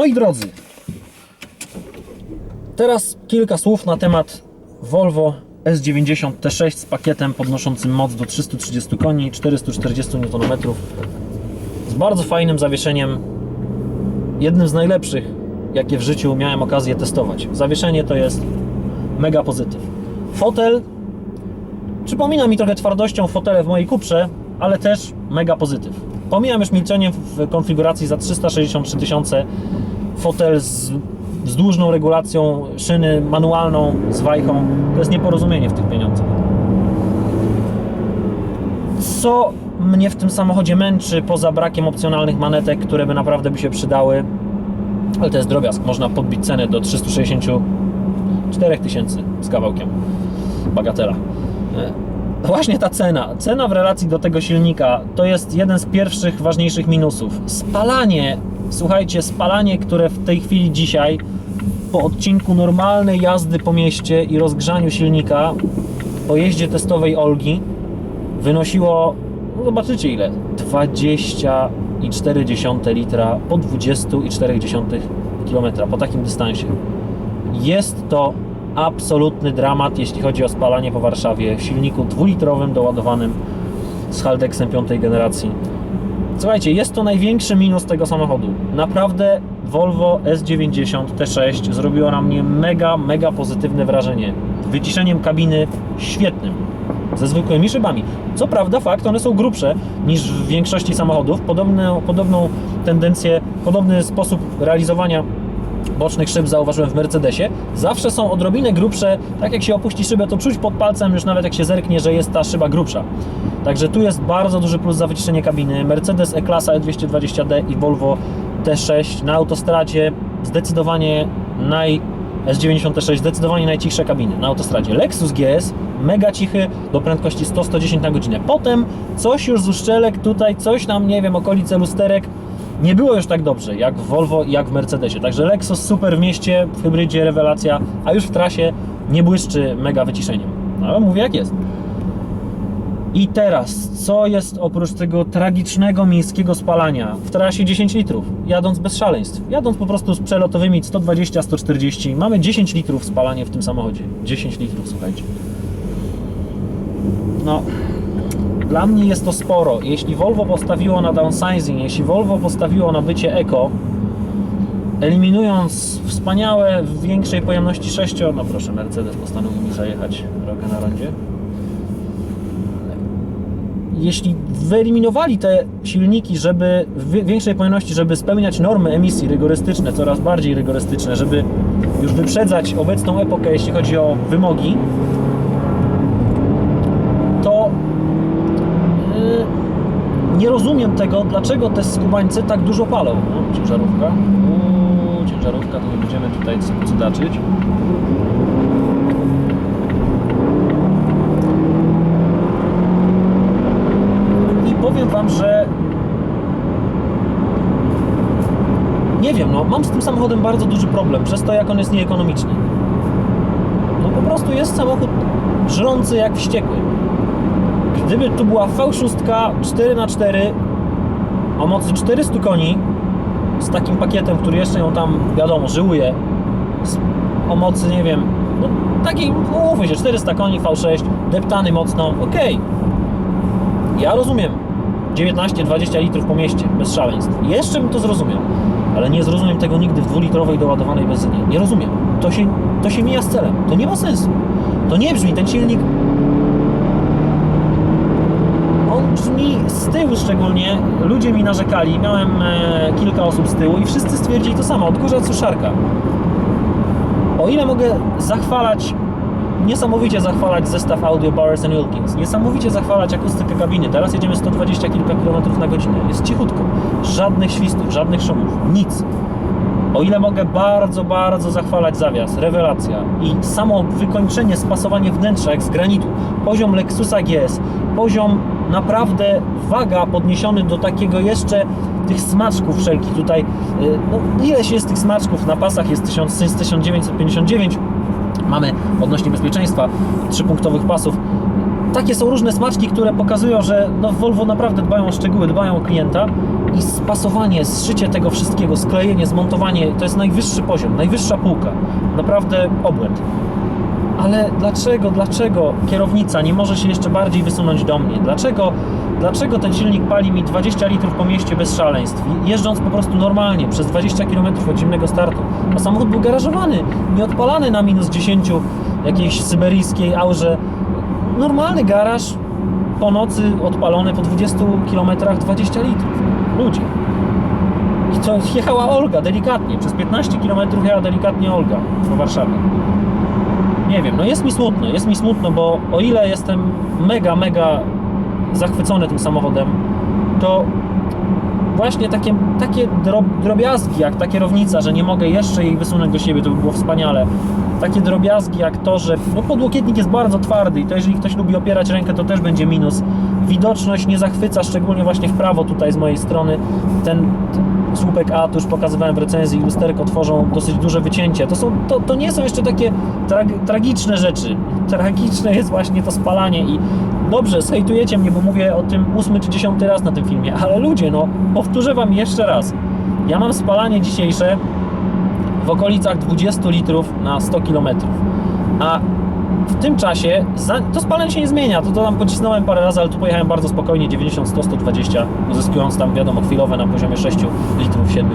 Moi drodzy, teraz kilka słów na temat Volvo S90 T6 z pakietem podnoszącym moc do 330 koni, 440 Nm z bardzo fajnym zawieszeniem, jednym z najlepszych, jakie w życiu miałem okazję testować. Zawieszenie to jest mega pozytyw. Fotel przypomina mi trochę twardością fotele w mojej kuprze, ale też mega pozytyw. Pomijam już milczenie w konfiguracji za 363 tysiące, fotel z wzdłużną regulacją szyny manualną z wajchą. To jest nieporozumienie w tych pieniądzach. Co mnie w tym samochodzie męczy, poza brakiem opcjonalnych manetek, które by naprawdę by się przydały, ale to jest drobiazg, można podbić cenę do 364 tysięcy z kawałkiem. Bagatela. E, Właśnie ta cena. Cena w relacji do tego silnika to jest jeden z pierwszych ważniejszych minusów. Spalanie, słuchajcie, spalanie, które w tej chwili dzisiaj po odcinku normalnej jazdy po mieście i rozgrzaniu silnika po jeździe testowej Olgi wynosiło, no zobaczycie ile, 20,4 litra po 20,4 km po takim dystansie. Jest to absolutny dramat, jeśli chodzi o spalanie po Warszawie w silniku dwulitrowym doładowanym z Haldeksem piątej generacji. Słuchajcie, jest to największy minus tego samochodu. Naprawdę Volvo S90 T6 zrobiło na mnie mega, mega pozytywne wrażenie. Wyciszeniem kabiny świetnym, ze zwykłymi szybami. Co prawda fakt, one są grubsze niż w większości samochodów. Podobną tendencję, podobny sposób realizowania bocznych szyb zauważyłem w Mercedesie. Zawsze są odrobinę grubsze, tak jak się opuści szybę, to czuć pod palcem już nawet jak się zerknie, że jest ta szyba grubsza. Także tu jest bardzo duży plus za wyciszenie kabiny. Mercedes E-Klasa E220d i Volvo T6 na autostradzie zdecydowanie naj S96 zdecydowanie najcichsze kabiny na autostradzie. Lexus GS mega cichy do prędkości 100-110 na godzinę. Potem coś już z uszczelek tutaj, coś tam, nie wiem, okolice lusterek nie było już tak dobrze jak w Volvo jak w Mercedesie. Także Lexus super w mieście, w hybrydzie, rewelacja, a już w trasie nie błyszczy mega wyciszeniem. No, ale mówię jak jest. I teraz, co jest oprócz tego tragicznego miejskiego spalania w trasie 10 litrów, jadąc bez szaleństw, jadąc po prostu z przelotowymi 120-140, mamy 10 litrów spalanie w tym samochodzie. 10 litrów, słuchajcie. No, dla mnie jest to sporo. Jeśli Volvo postawiło na downsizing, jeśli Volvo postawiło na bycie eco, eliminując wspaniałe w większej pojemności 6, no proszę, Mercedes postanowił mi zajechać drogę na rondzie. Jeśli wyeliminowali te silniki, żeby w większej pojemności, żeby spełniać normy emisji rygorystyczne, coraz bardziej rygorystyczne, żeby już wyprzedzać obecną epokę, jeśli chodzi o wymogi, to Yy, nie rozumiem tego, dlaczego te skubańce tak dużo palą. No, ciężarówka. Uuu, ciężarówka, to nie będziemy tutaj cudaczyć. I powiem Wam, że nie wiem, no mam z tym samochodem bardzo duży problem, przez to jak on jest nieekonomiczny. No po prostu jest samochód żrący jak wściekły. Gdyby tu była V6 4x4 o mocy 400 koni z takim pakietem, który jeszcze ją tam, wiadomo, żyłuje o mocy, nie wiem, no takiej, mówmy się, 400 koni V6, deptany mocno, okej. Ja rozumiem, 19-20 litrów po mieście, bez szaleństw. Jeszcze bym to zrozumiał, ale nie zrozumiem tego nigdy w dwulitrowej doładowanej benzynie. Nie rozumiem. To się, to się mija z celem. To nie ma sensu. To nie brzmi, ten silnik brzmi z tyłu szczególnie. Ludzie mi narzekali, miałem e, kilka osób z tyłu i wszyscy stwierdzili to samo, odkurzacz suszarka. O ile mogę zachwalać, niesamowicie zachwalać zestaw audio Bowers Wilkins, niesamowicie zachwalać akustykę kabiny. Teraz jedziemy 120 kilka kilometrów na godzinę. Jest cichutko. Żadnych świstów, żadnych szumów, nic. O ile mogę bardzo, bardzo zachwalać zawias, rewelacja i samo wykończenie, spasowanie wnętrza jak z granitu, poziom Lexusa GS, poziom naprawdę waga podniesiony do takiego jeszcze tych smaczków wszelkich tutaj, y, no ileś jest tych smaczków, na pasach jest 1000, jest 1959, mamy odnośnie bezpieczeństwa trzypunktowych pasów, takie są różne smaczki, które pokazują, że no Volvo naprawdę dbają o szczegóły, dbają o klienta i spasowanie, zszycie tego wszystkiego, sklejenie, zmontowanie, to jest najwyższy poziom, najwyższa półka. Naprawdę obłęd. Ale dlaczego, dlaczego kierownica nie może się jeszcze bardziej wysunąć do mnie? Dlaczego, dlaczego ten silnik pali mi 20 litrów po mieście bez szaleństw, jeżdżąc po prostu normalnie, przez 20 km od zimnego startu? A samochód był garażowany, nie odpalany na minus 10 jakiejś syberyjskiej aurze. Normalny garaż, po nocy odpalony po 20 km 20 litrów. Ludzie. I co, jechała Olga delikatnie, przez 15 km jechała delikatnie Olga po Warszawie. Nie wiem, no jest mi smutno, jest mi smutno, bo o ile jestem mega, mega zachwycony tym samochodem, to właśnie takie, takie drob, drobiazgi jak ta kierownica, że nie mogę jeszcze jej wysunąć do siebie, to by było wspaniale. Takie drobiazgi jak to, że no podłokietnik jest bardzo twardy i to jeżeli ktoś lubi opierać rękę, to też będzie minus. Widoczność nie zachwyca, szczególnie właśnie w prawo tutaj z mojej strony. Ten słupek A, to już pokazywałem w recenzji, lusterko tworzą dosyć duże wycięcie. To, są, to, to nie są jeszcze takie trag, tragiczne rzeczy. Tragiczne jest właśnie to spalanie i dobrze, zhejtujecie mnie, bo mówię o tym ósmy czy dziesiąty raz na tym filmie, ale ludzie, no powtórzę wam jeszcze raz. Ja mam spalanie dzisiejsze w okolicach 20 litrów na 100 km. A w tym czasie za, to spalanie się nie zmienia. To, to tam pocisnąłem parę razy, ale tu pojechałem bardzo spokojnie 90, 100, 120, uzyskując tam wiadomo chwilowe na poziomie 6 litrów 7.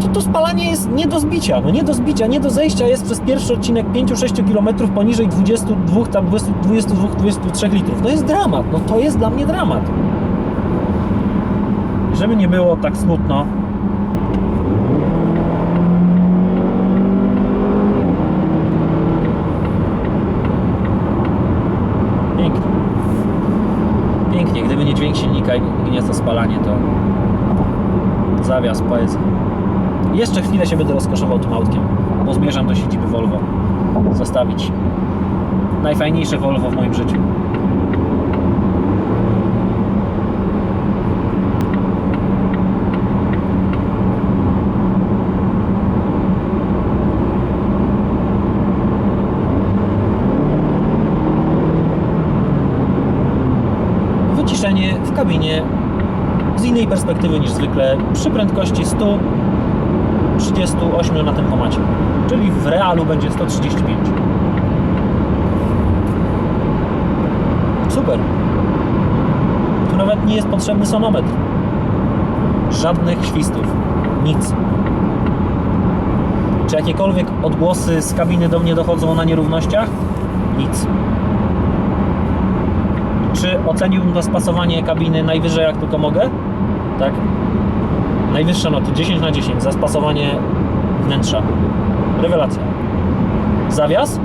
To, to spalanie jest nie do zbicia, no nie do zbicia, nie do zejścia jest przez pierwszy odcinek 5-6 km poniżej 22, tam 20, 22, 23 litrów. To jest dramat, no to jest dla mnie dramat. Żeby nie było tak smutno, Pięknie. Pięknie. Gdyby nie dźwięk silnika i nie to spalanie, to zawias poezji. Jeszcze chwilę się będę rozkoszował tym autkiem, bo zmierzam do siedziby Volvo. Zostawić najfajniejsze Volvo w moim życiu. wyciszenie w kabinie z perspektywy niż zwykle przy prędkości 138 na tempomacie, czyli w realu będzie 135. Super. Tu nawet nie jest potrzebny sonometr. Żadnych świstów. Nic. Czy jakiekolwiek odgłosy z kabiny do mnie dochodzą na nierównościach? Nic. Czy oceniłbym to spasowanie kabiny najwyżej jak tylko mogę? Tak. Najwyższe noty 10 na 10 za spasowanie wnętrza. Rewelacja. Zawias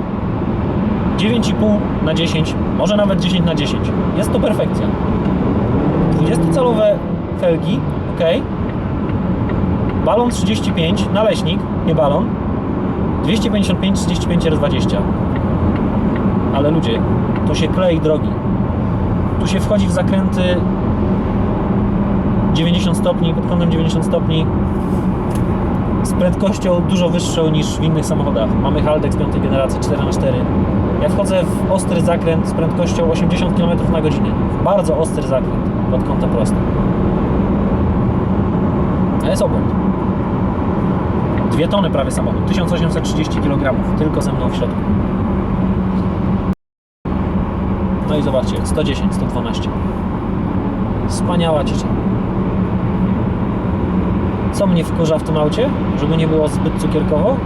9,5 na 10, może nawet 10 na 10. Jest to perfekcja. 20-calowe felgi, ok. Balon 35, naleśnik, nie balon. 255, 35 R20. Ale ludzie, to się klei drogi. Tu się wchodzi w zakręty 90 stopni, pod kątem 90 stopni z prędkością dużo wyższą niż w innych samochodach. Mamy Haldex 5 generacji 4x4. Ja wchodzę w ostry zakręt z prędkością 80 km na godzinę. W bardzo ostry zakręt pod kątem prostym. A jest obłęd. Dwie tony prawie samochód, 1830 kg, tylko ze mną w środku. No i zobaczcie, 110, 112. Wspaniała cisza. Co mnie wkurza w tym aucie? Żeby nie było zbyt cukierkowo?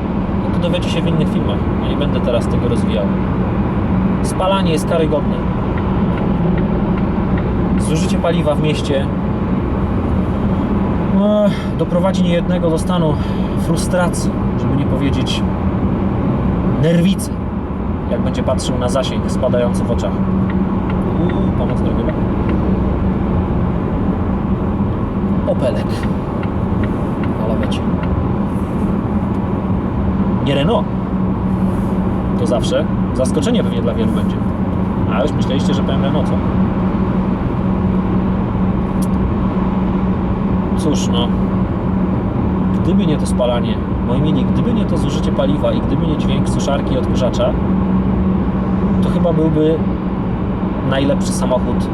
No to dowiecie się w innych filmach. Nie będę teraz tego rozwijał. Spalanie jest karygodne. Zużycie paliwa w mieście doprowadzi niejednego do stanu frustracji, żeby nie powiedzieć nerwicy, jak będzie patrzył na zasięg spadający w oczach. Uuu, pomoc drogowa. Opelek. Nie Renault. To zawsze zaskoczenie pewnie dla wielu będzie. A już myśleliście, że powiem Renault, co? Cóż, no. Gdyby nie to spalanie, moi mini, gdyby nie to zużycie paliwa i gdyby nie dźwięk suszarki i odkurzacza, to chyba byłby najlepszy samochód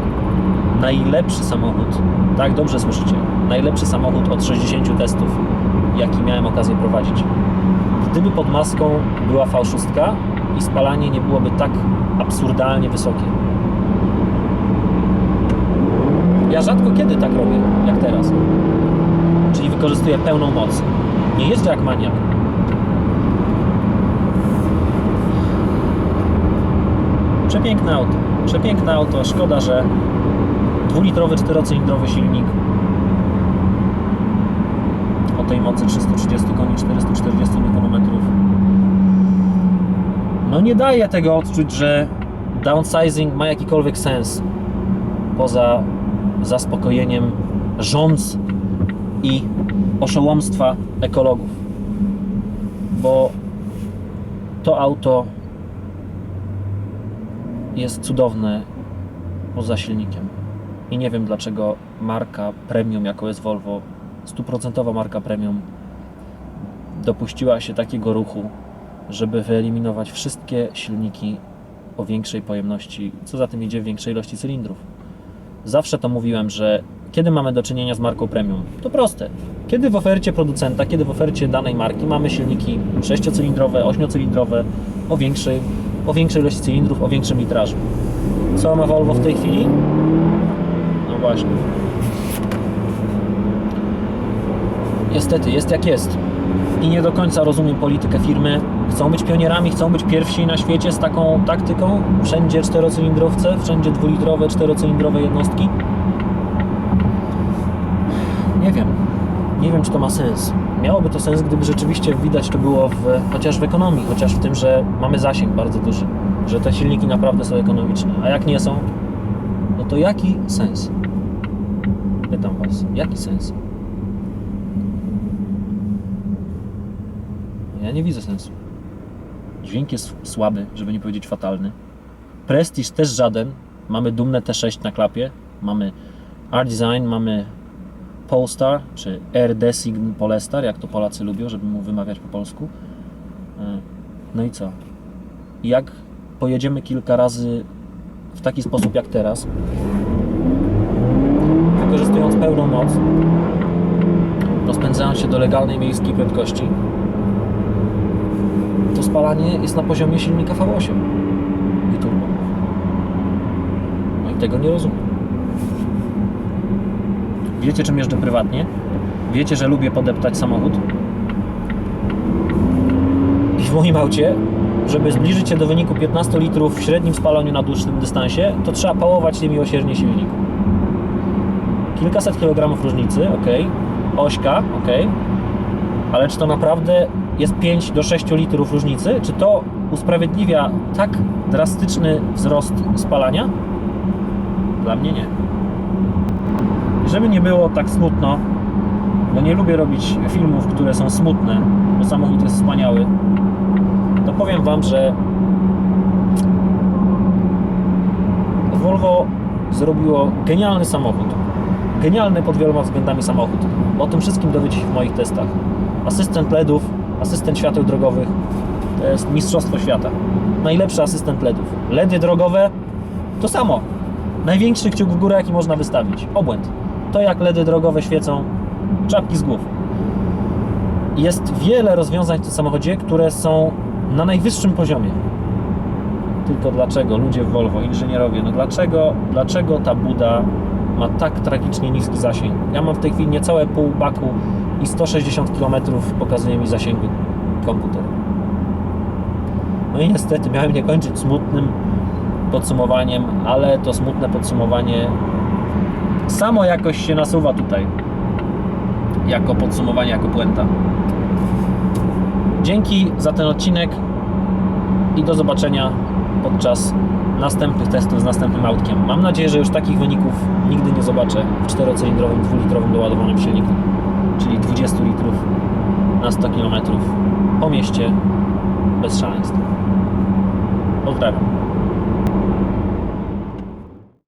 najlepszy samochód, tak dobrze słyszycie, najlepszy samochód od 60 testów, jaki miałem okazję prowadzić. Gdyby pod maską była V6 i spalanie nie byłoby tak absurdalnie wysokie. Ja rzadko kiedy tak robię, jak teraz. Czyli wykorzystuję pełną moc. Nie jeżdżę jak maniak. Przepiękne auto. Przepiękne auto. Szkoda, że dwulitrowy, czterocylindrowy silnik tej mocy 330 koni, 440 Nm no nie daje tego odczuć, że downsizing ma jakikolwiek sens poza zaspokojeniem rządz i oszołomstwa ekologów. Bo to auto jest cudowne poza silnikiem. I nie wiem dlaczego marka premium, jaką jest Volvo, stuprocentowa marka premium, dopuściła się takiego ruchu, żeby wyeliminować wszystkie silniki o większej pojemności, co za tym idzie, większej ilości cylindrów. Zawsze to mówiłem, że kiedy mamy do czynienia z marką premium, to proste. Kiedy w ofercie producenta, kiedy w ofercie danej marki mamy silniki 6-cylindrowe, 8-cylindrowe o większej, o większej ilości cylindrów, o większym litrażu. Co ma Volvo w tej chwili? No właśnie. Niestety, jest jak jest. I nie do końca rozumiem politykę firmy. Chcą być pionierami, chcą być pierwsi na świecie z taką taktyką. Wszędzie czterocylindrowce, wszędzie dwulitrowe, czterocylindrowe jednostki. Nie wiem. Nie wiem, czy to ma sens. Miałoby to sens, gdyby rzeczywiście widać to było w, chociaż w ekonomii, chociaż w tym, że mamy zasięg bardzo duży, że te silniki naprawdę są ekonomiczne. A jak nie są, no to jaki sens? Pytam Was, jaki sens? Ja nie widzę sensu. Dźwięk jest słaby, żeby nie powiedzieć fatalny. Prestiż też żaden. Mamy dumne T6 na klapie. Mamy R-Design, mamy Polestar, czy R-Design Polestar, jak to Polacy lubią, żeby mu wymawiać po polsku. E, No i co? Jak pojedziemy kilka razy w taki sposób jak teraz, wykorzystując pełną moc, rozpędzając się do legalnej miejskiej prędkości, to spalanie jest na poziomie silnika V8 biturbo. No i tego nie rozumiem. Wiecie, czym jeżdżę prywatnie? Wiecie, że lubię podeptać samochód? I w moim aucie, żeby zbliżyć się do wyniku 15 litrów w średnim spalaniu na dłuższym dystansie, to trzeba pałować tym miłosiernie silnik. Kilkaset kilogramów różnicy, ok. Ośka, ok. Ale czy to naprawdę jest 5 do 6 litrów różnicy? Czy to usprawiedliwia tak drastyczny wzrost spalania? Dla mnie nie. Żeby nie było tak smutno, bo nie lubię robić filmów, które są smutne, bo samochód jest wspaniały, to powiem Wam, że Volvo zrobiło genialny samochód. Genialny pod wieloma względami samochód. O tym wszystkim dowiecie się w moich testach. Asystent LEDów, asystent świateł drogowych to jest mistrzostwo świata. Najlepszy asystent LEDów. LEDy drogowe to samo. Największy kciuk w górę, jaki można wystawić. Obłęd. To jak LEDy drogowe świecą, czapki z głów. Jest wiele rozwiązań w tym samochodzie, które są na najwyższym poziomie. Tylko dlaczego ludzie w Volvo, inżynierowie, no dlaczego, dlaczego ta buda ma tak tragicznie niski zasięg? Ja mam w tej chwili niecałe pół baku i 160 km pokazuje mi zasięgu komputer. No i niestety miałem nie kończyć smutnym podsumowaniem, ale to smutne podsumowanie samo jakoś się nasuwa tutaj. Jako podsumowanie, jako puenta. Dzięki za ten odcinek i do zobaczenia podczas następnych testów z następnym autkiem. Mam nadzieję, że już takich wyników nigdy nie zobaczę w czterocylindrowym, dwulitrowym doładowanym silniku, czyli 20 litrów na 100 km po mieście bez szaleństw. Pozdrawiam.